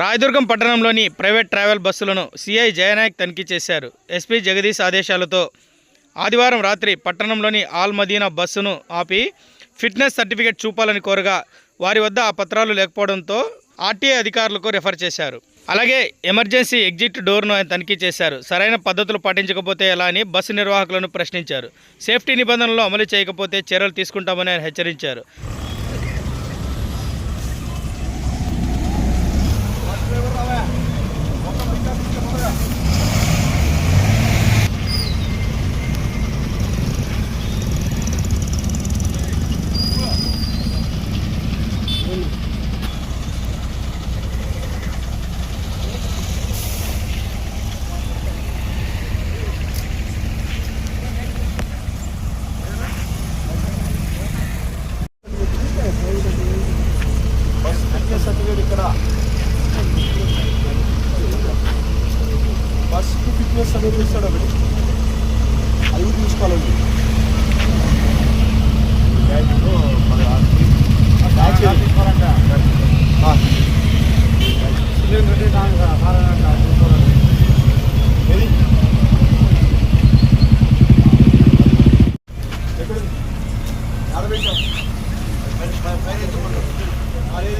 రాయదుర్గం పట్టణంలోని private travel బస్సులను CI Jayanayak తనిఖీ చేశారు. ఎస్పీ జగదీష్ ఆదేశాలతో ఆదివారం రాత్రి పట్టణంలోని ఆల్ మదీనా బస్సును ఆపి ఫిట్నెస్ సర్టిఫికేట్ చూపాలని కోరగా వారి వద్ద ఆ పత్రాలు లేకపోవడంతో ఆర్టీఐ అధికారులకు రెఫర్ చేశారు. అలాగే ఎమర్జెన్సీ ఎగ్జిట్ డోర్ను ఆయన తనిఖీ చేశారు. సరైన పద్ధతులు పాటించకపోతే ఎలా అని బస్సు నిర్వాహకులను ప్రశ్నించారు. సేఫ్టీ నిబంధనలు అమలు చేయకపోతే చర్యలు తీసుకుంటామని ఆయన హెచ్చరించారు. సర్టిఫికేట్ ఇక్కడ బస్కి ఫిట్నెస్ సర్టిఫికేట్ ఇస్తాడు ఒకటి అది కూడా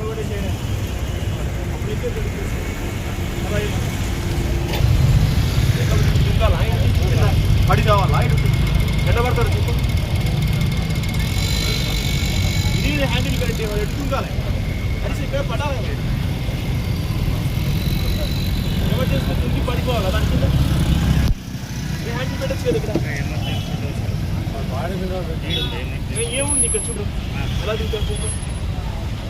మరుగుడి చేయడం అప్పుడైతే తెలుస్తుంది అలా పడి కావాలా ఎండ పడతాడు చూపు ఇది హ్యాండిల్ పెట్టి ఎట్టుకుంటాలి అరిసి ఇక్కడ పడాలి ఎమర్జెన్సీ దుంకి పడిపోవాలి దాని కింద ఈ హ్యాండిల్ పెట్టచ్చు కదా ఇక్కడ ఏ- ఏముంది ఇక్కడ చూడు. ఎలా దిగుతారు